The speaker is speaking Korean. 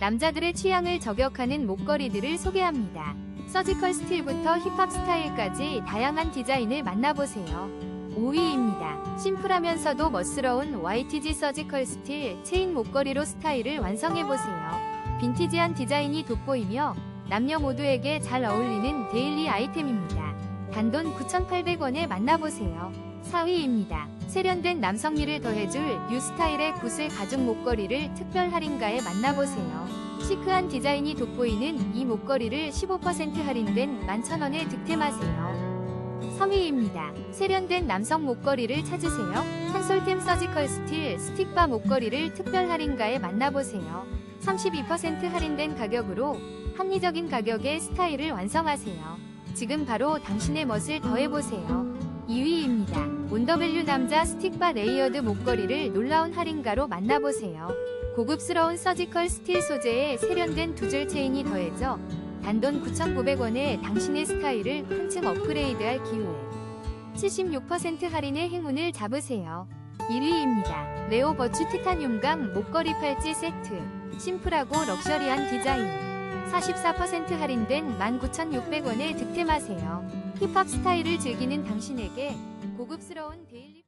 남자들의 취향을 저격하는 목걸이들을 소개합니다. 서지컬 스틸부터 힙합 스타일까지 다양한 디자인을 만나보세요. 5위입니다. 심플하면서도 멋스러운 YTG 서지컬 스틸 체인 목걸이로 스타일을 완성해보세요. 빈티지한 디자인이 돋보이며 남녀 모두에게 잘 어울리는 데일리 아이템입니다. 단돈 9,800원에 만나보세요. 4위입니다. 세련된 남성미를 더해줄 뉴 스타일의 구슬 가죽 목걸이를 특별 할인가에 만나보세요. 시크한 디자인이 돋보이는 이 목걸이를 15% 할인된 11,000원에 득템하세요. 3위입니다. 세련된 남성 목걸이를 찾으세요. 한솔템 서지컬 스틸 스틱바 목걸이를 특별 할인가에 만나보세요. 32% 할인된 가격으로 합리적인 가격의 스타일을 완성하세요. 지금 바로 당신의 멋을 더해보세요. 2위입니다. 온더밸류 남자 스틱바 레이어드 목걸이를 놀라운 할인가로 만나보세요. 고급스러운 서지컬 스틸 소재에 세련된 두 줄 체인이 더해져 단돈 9,900원에 당신의 스타일을 한층 업그레이드할 기회. 76% 할인의 행운을 잡으세요. 1위입니다. 레오 버추 티타늄 강 목걸이 팔찌 세트. 심플하고 럭셔리한 디자인. 44% 할인된 19,600원에 득템하세요. 힙합 스타일을 즐기는 당신에게 고급스러운 데일리